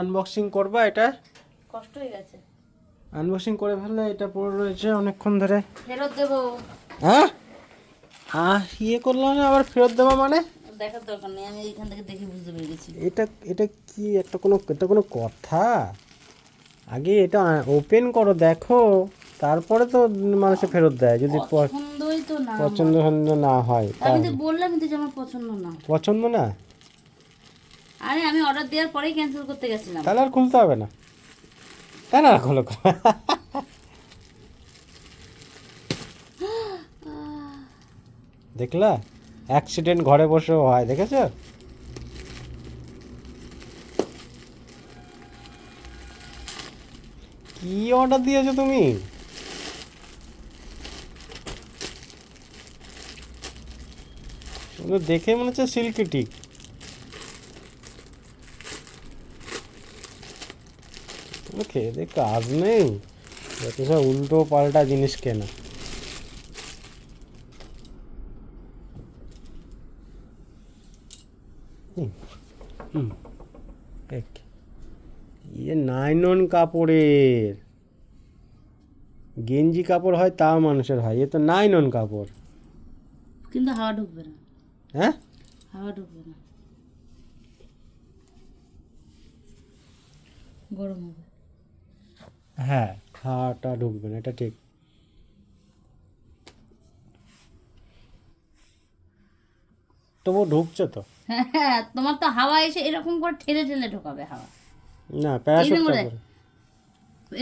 Unboxing করবা এটা? কষ্ট হয়ে গেছে। আনবক্সিং করে ফেললে এটা পড়ে রয়েছে অনেকক্ষণ ধরে। ফেরত দেবো। হ্যাঁ? আহ ইয়ে করল না আবার ফেরত দেওয়া মানে? দেখার দরকার নেই আমি এখান থেকে দেখে বুঝতে পেরে গেছি। এটা এটা কি একটা কোনো এটা কোনো কথা? আগে এটা ওপেন করো দেখো তারপরে তো মানুষে ফেরত দেয় যদি পছন্দই তো না পছন্দ না হয়। আমি তো বললাম যে আমার পছন্দ না। পছন্দ না? আরে আমি অর্ডার দেওয়ার পরেই ক্যান্সেল করতে গেছিলাম। তাহলে আর খুলতে হবে না। তাই না খোলো দেখলা? অ্যাক্সিডেন্ট ঘরে বসেও হয় দেখেছ? কি অর্ডার দিয়েছ তুমি? দেখে মনে হচ্ছে সিল্কি টিক ওগুলো খেয়ে দিয়ে কাজ নেই। যত সব উল্টো পাল্টা জিনিস কেনা। ইয়ে নাইনন কাপড়ের। গেঞ্জি কাপড় হয় তাও মানুষের হয় এ তো নাইনন কাপড়। কিন্তু হাওয়া ঢুকবে না। হ্যাঁ? হাওয়া ঢুকবে না। গরম হবে। হ্যাঁ। হাওয়াটা ঢুকবে না এটা ঠিক। তবু ঢুকছে তো। হ্যাঁ তোমার তো হাওয়া এসে এরকম করে ঠেলে ঠেলে ঢোকাবে হাওয়া। না প্যারাশুট এরকম করে?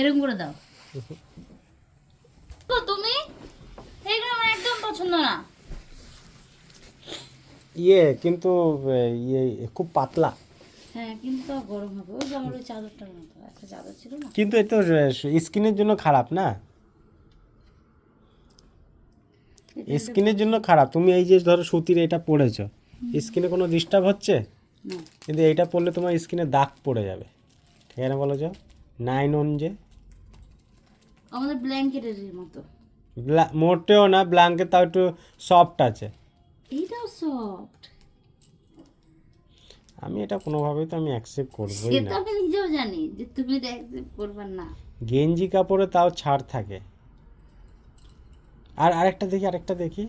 এরকম করে দাও। তো তুমি? এইগুলো আমার একদম পছন্দ না। ইয়ে কিন্তু ইয়ে খুব পাতলা। হ্যাঁ কিন্তু গরম হবে। ওই যে আমার ওই চাদরটার মতো একটা চাদর ছিল না? কিন্তু এ তো স্কিনের জন্য খারাপ না? স্কিনের জন্য খারাপ। তুমি এই যে ধরো সুতির এটা পরেছো স্কিনে কোনো ডিস্টার্ব হচ্ছে? কিন্তু এইটা পরলে তোমার স্কিনে দাগ পড়ে যাবে। ঠিক আছে বলো যে নাইন অন যে? আমাদের ব্ল্যাঙ্কেটের মতো। মোটেও না ব্ল্যাঙ্কেট তাও একটু সফট আছে। এইটাও সফট আমি এটা কোনোভাবেই তো আমি অ্যাকসেপ্ট করবোই না। আমি নিজেও জানি যে তুমি এটা অ্যাকসেপ্ট করবে না। গেঞ্জি কাপড়ে তাও ছাড় থাকে। আর আরেকটা দেখি আরেকটা দেখি।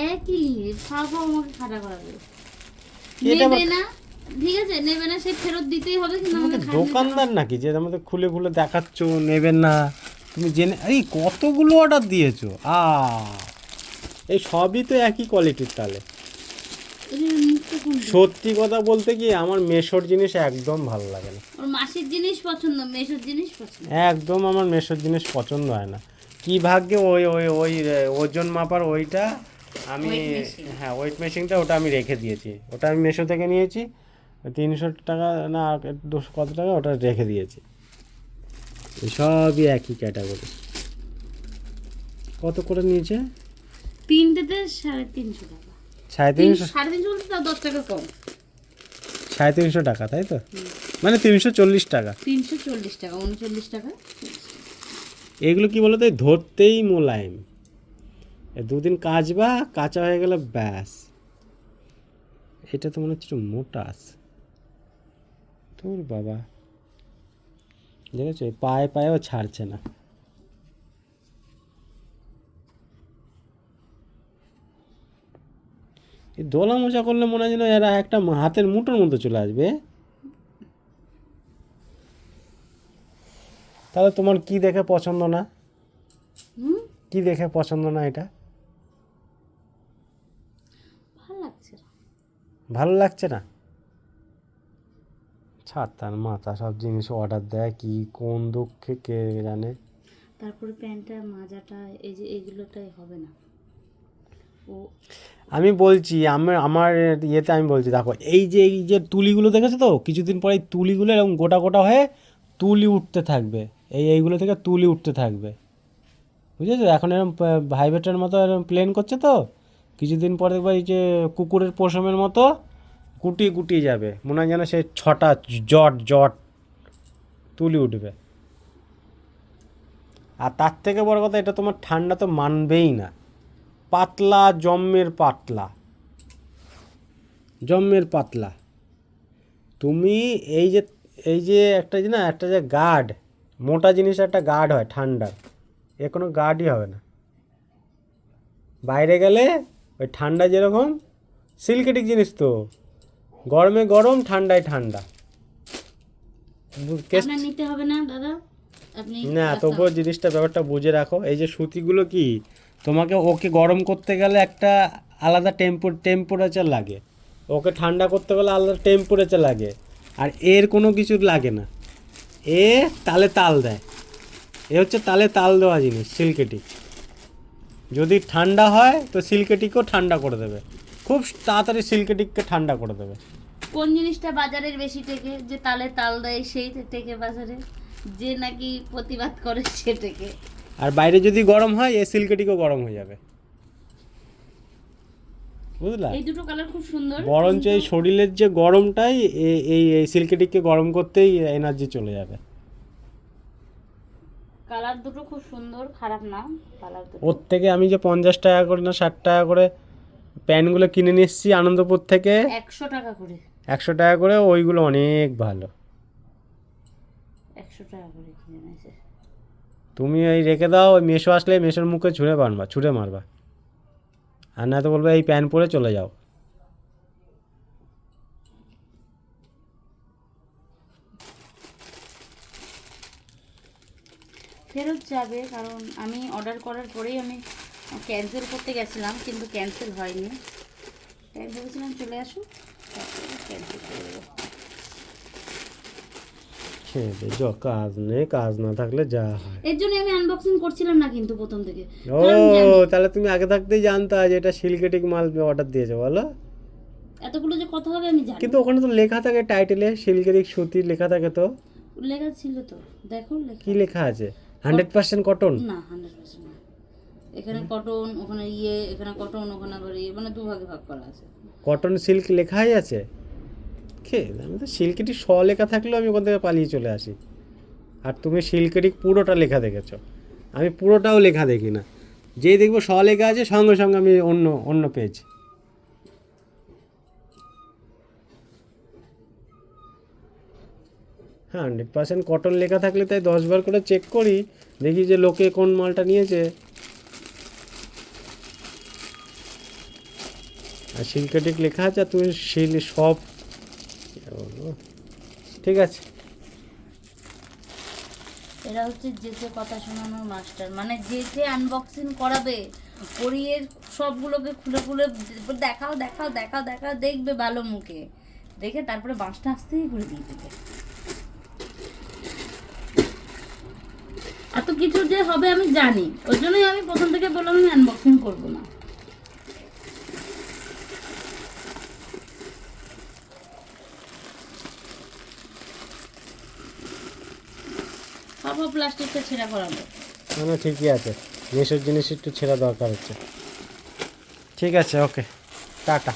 এ কি ফাও আমাকে খাটা করাবে নেবে না? ঠিক আছে নেবে না সে ফেরত দিতেই হবে কিন্তু আমাকে দোকানদার নাকি যে আমাদের খুলে খুলে দেখাচ্ছ নেবেন না? তুমি জেনে এই কতগুলো অর্ডার দিয়েছ? আ এই সবই তো একই কোয়ালিটির তাহলে সত্যি কথা বলতে কি আমার মেশোর জিনিস একদম ভালো লাগে না। ওর মাসির জিনিস পছন্দ মেসোর জিনিস পছন্দ? একদম আমার মেশোর জিনিস পছন্দ হয় না। কি ভাগ্যে ওই ওই ওই ওজন মাপার ওইটা আমি হ্যাঁ ওয়েট মেশিনটা ওটা আমি রেখে দিয়েছি। ওটা আমি মেশো থেকে নিয়েছি তিনশো টাকা না দুশো কত টাকা ওটা রেখে দিয়েছি। সবই একই ক্যাটাগরি কত করে নিয়েছে? তিনটেতে সাড়ে তিনশো টাকা। সাড়ে তিনশো সাড়ে তিনশো বলতে তাও দশ টাকা কম। সাড়ে তিনশো টাকা তাই তো? মানে তিনশো চল্লিশ টাকা। তিনশো চল্লিশ টাকা উনচল্লিশ টাকা। এগুলো কি বলতো? ধরতেই মোলায়েম। দুদিন কাচবা কাঁচা হয়ে গেলে ব্যাস। এটা তো মনে হচ্ছে একটু মোটা আছে। তোর বাবা। দেখেছ? পায়ে পায়েও ছাড়ছে না। দোলা মোচা করলে মনে হয় যেন এরা একটা হাতের মুঠোর মতো চলে আসবে। তাহলে তোমার কি দেখে পছন্দ না? হুম? কি দেখে পছন্দ না এটা? ভালো লাগছে না। ভালো লাগছে না? ছাড় তার মাথা সব জিনিস অর্ডার দেয় কি কোন দুঃখে কে জানে? তারপরে প্যান্টটা মাজাটা এই যে এগুলোটাই হবে না। আমি বলছি, আমার আমার ইয়েতে আমি বলছি, দেখো, এই যে এই যে তুলিগুলো দেখেছ তো? কিছুদিন পরে এই তুলিগুলো এরকম গোটা গোটা হয়ে তুলি উঠতে থাকবে। এই, এইগুলো থেকে তুলি উঠতে থাকবে। বুঝেছ? এখন এরকম ভাইব্রেটের মতো এরকম প্লেন করছে তো? কিছুদিন পরে দেখবে এই যে কুকুরের পশমের মতো গুটিয়ে গুটিয়ে যাবে। মনে হয় যেন সে ছটা জট জট তুলি উঠবে। আর তার থেকে বড় কথা, এটা তোমার ঠান্ডা তো মানবেই না। পাতলা জম্মের পাতলা। জম্মের পাতলা। তুমি এই যে এই যে একটা যে না একটা যে গার্ড মোটা জিনিস একটা গার্ড হয় ঠান্ডার। এ কোনো গার্ডই হবে না। বাইরে গেলে ওই ঠান্ডা যেরকম সিল্কেটিক জিনিস তো। গরমে গরম ঠান্ডায় ঠান্ডা। নিতে হবে না দাদা? না তবুও জিনিসটা ব্যাপারটা বুঝে রাখো। এই যে সুতিগুলো কি তোমাকে ওকে গরম করতে গেলে একটা আলাদা টেম্পো টেম্পারেচার লাগে। ওকে ঠান্ডা করতে গেলে আলাদা টেম্পারেচার লাগে। আর এর কোনো কিছু লাগে না। এ তালে তাল দেয়। এ হচ্ছে তালে তাল দেওয়া জিনিস সিল্কেটিক যদি ঠান্ডা হয়, তো সিল্কেটিকও ঠান্ডা করে দেবে। খুব তাড়াতাড়ি সিল্কেটিককে ঠান্ডা করে দেবে। কোন জিনিসটা বাজারের বেশি টেকে? যে তালে তাল দেয়, সেই টেকে বাজারে। যে নাকি প্রতিবাদ করে, সে টেকে। আর বাইরে যদি গরম হয় এ সিল্কেটিকও গরম হয়ে যাবে। বুঝলা? এই দুটো কালার খুব সুন্দর। বরঞ্চ এই শরীরের যে গরমটাই এই এই সিল্কেটিককে গরম করতেই এনার্জি চলে যাবে। কালার দুটো খুব সুন্দর খারাপ না কালার দুটো। ওর থেকে আমি যে পঞ্চাশ টাকা করে না ষাট টাকা করে প্যান্টগুলো কিনে নিয়ে এসেছি আনন্দপুর থেকে একশো টাকা করে। একশো টাকা করে ওইগুলো অনেক ভালো। একশো টাকা করে কিনে নিয়েছে তুমি এই রেখে দাও, ওই মেশো আসলে মেশোর মুখে ছুঁড়ে মারবা ছুঁড়ে মারবা। আর না তো বলবে এই প্যান্ট পরে চলে যাও। ফেরত যাবে, কারণ আমি অর্ডার করার পরেই আমি ক্যান্সেল করতে গেছিলাম, কিন্তু ক্যান্সেল হয়নি। তাই ভেবেছিলাম চলে আসুন ক্যান্সেল করে দেবো। খেয়ে দে য কাজ নেই কাজ না থাকলে যা হয়। এর জন্য আমি আনবক্সিং করছিলাম না কিন্তু প্রথম থেকে। ও তাহলে তুমি আগে থাকতেই জানতা যে এটা সিল্কেটিক মাল অর্ডার দিয়েছে বলো। এতগুলো যে কত হবে আমি জানি। কিন্তু ওখানে তো লেখা থাকে টাইটেলে সিল্কেটিক সুতি লেখা থাকে তো। লেখা ছিল তো দেখো কি লেখা আছে? হান্ড্রেড পার্সেন্ট কটন না হান্ড্রেড পার্সেন্ট না। এখানে কটন ওখানে ইয়ে এখানে কটন ওখানে আবার ইয়ে মানে দু ভাগে ভাগ করা আছে। কটন সিল্ক লেখাই আছে? কে আমি তো সিল্কেটিক স লেখা থাকলেও আমি ওখান থেকে পালিয়ে চলে আসি। আর তুমি সিল্কেটিক পুরোটা লেখা দেখেছ। আমি পুরোটাও লেখা দেখি না। যেই দেখব স লেখা আছে, সঙ্গে সঙ্গে আমি অন্য অন্য পেজ হ্যাঁ হান্ড্রেড পার্সেন্ট কটন লেখা থাকলে তাই দশবার করে চেক করি, দেখি যে লোকে কোন মালটা নিয়েছে। আর সিল্কেটিক লেখা আছে তুমি শিল, সব? ঠিক আছে। এরা হচ্ছে যেতে কথা শোনানোর মাস্টার মানে যেতে আনবক্সিং করাবে করিয়ে সবগুলোকে খুলে খুলে দেখাও দেখাও দেখাও দেখাও, দেখবে ভালো মুখে। দেখে তারপরে বাঁশটা আসতেই ঘুরে দিয়ে দেবে। এত কিছু যে হবে আমি জানি। ওই জন্যই আমি প্রথম থেকে বললাম আমি আনবক্সিং করব না সব প্লাস্টিকটা ছেঁড়া করাবো না না ঠিকই আছে। মেসের জিনিস একটু ছেঁড়া দরকার হচ্ছে। ঠিক আছে ওকে। টাটা।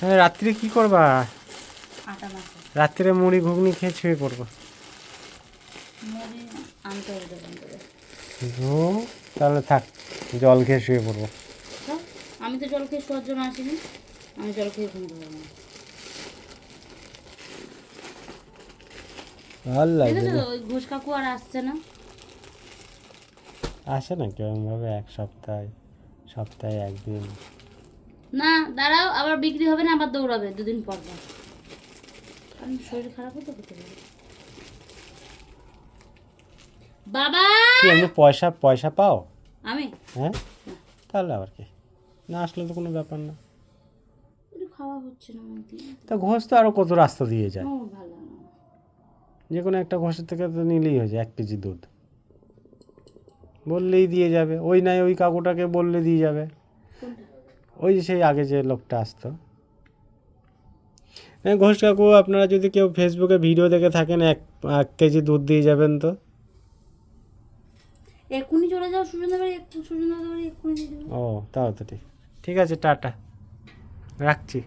হ্যাঁ রাত্রে কি করবা? রাত্রে মুড়ি ঘুগনি খেয়ে ছুঁয়ে পড়ব। তাহলে থাক জল খেয়ে শুয়ে পড়ব। আমি তো জল খেয়ে শোয়ার জন্য আসিনি। আমি জল খেয়ে ঘুম পাবো না। ওই ঘোষ কাকু আর আসছে না। আসে না কেমনভাবে এক সপ্তাহে সপ্তাহে একদিন। না দাঁড়াও আবার বিক্রি হবে না আবার দৌড়াবে দুদিন পর পর। কারণ শরীর খারাপ হতে হতে পারে। বাবা! কি পয়সা পয়সা পাও? আমি? হ্যাঁ? তাহলে আবার কি? না আসলে তো কোনো ব্যাপার না। খাওয়া হচ্ছে না তা ঘোষ তো আরও কত রাস্তা দিয়ে যায়। যে কোনো একটা ঘোষের থেকে তো নিলেই হয়ে যায় এক কেজি দুধ। বললেই দিয়ে যাবে। ওই নাই ওই কাকুটাকে বললে দিয়ে যাবে। ওই যে সেই আগে যে লোকটা আসতো। হ্যাঁ ঘোষ কাকু আপনারা যদি কেউ ফেসবুকে ভিডিও দেখে থাকেন এক এক কেজি দুধ দিয়ে যাবেন তো। এক্ষুনি চলে যাও এক্ষুনি ও তাও তো ঠিক। ঠিক আছে টাটা। রাখছি।